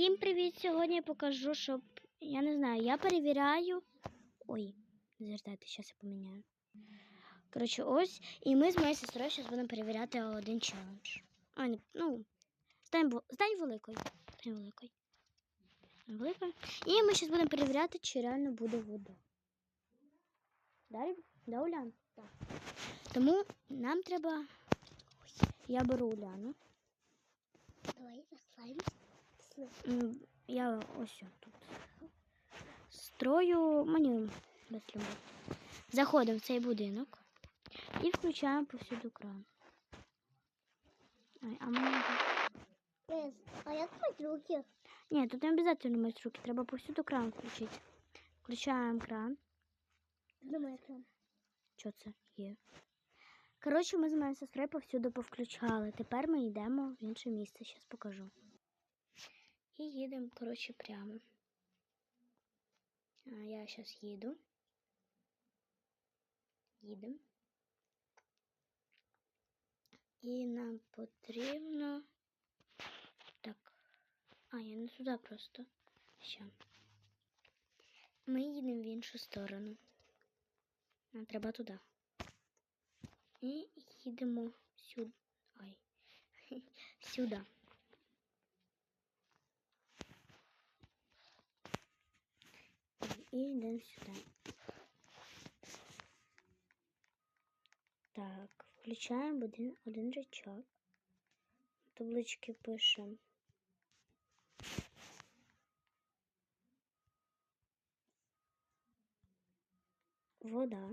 Всім привіт! Сьогодні я покажу, щоб я не знаю, я перевіряю. Ой, не звертайте, зараз я поміняю. Коротше, ось. І ми з моєю сестрою зараз будемо перевіряти один челендж. А, не, ну, стань, стань великою. Стань великою. І ми зараз будемо перевіряти, чи реально буде вода. Далі? Да, Улян? Так. Тому нам треба. Ось, я беру Уляну. Давай заслаем М, Я ось тут. Строю мені без любові. Заходимо в цей будинок і включаємо повсюду кран. Ай, а мені... Э, а як мыть руки? Ні, тут не обов'язково мити руки, треба повсюду кран включити. Включаємо кран. Думаю, экран. Що це є? Коротше, ми з моєю сестрою повсюду повключали. Тепер ми йдемо в інше місце, зараз покажу. І їдемо, коротше, прямо. А я зараз їду. Їдемо. І нам потрібно. Так. А, я не туди просто. Ще. Ми їдемо в іншу сторону. Нам треба туди. І їдемо сюди. Ай. Сюди. І йдемо сюди. Так, включаємо один, один рычаг. Таблички пишемо. Вода.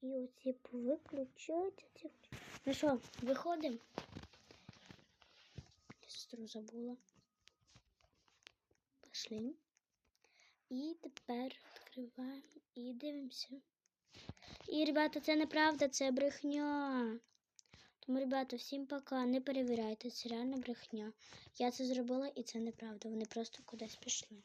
І оці повиключаються. Ці... Ну що, виходимо? Я сестру забула. Пішли. І тепер відкриваємо і дивимося. І, ребята, це неправда, це брехня. Тому, ребята, всім пока. Не перевіряйте, це реально брехня. Я це зробила і це неправда. Вони просто кудись пішли.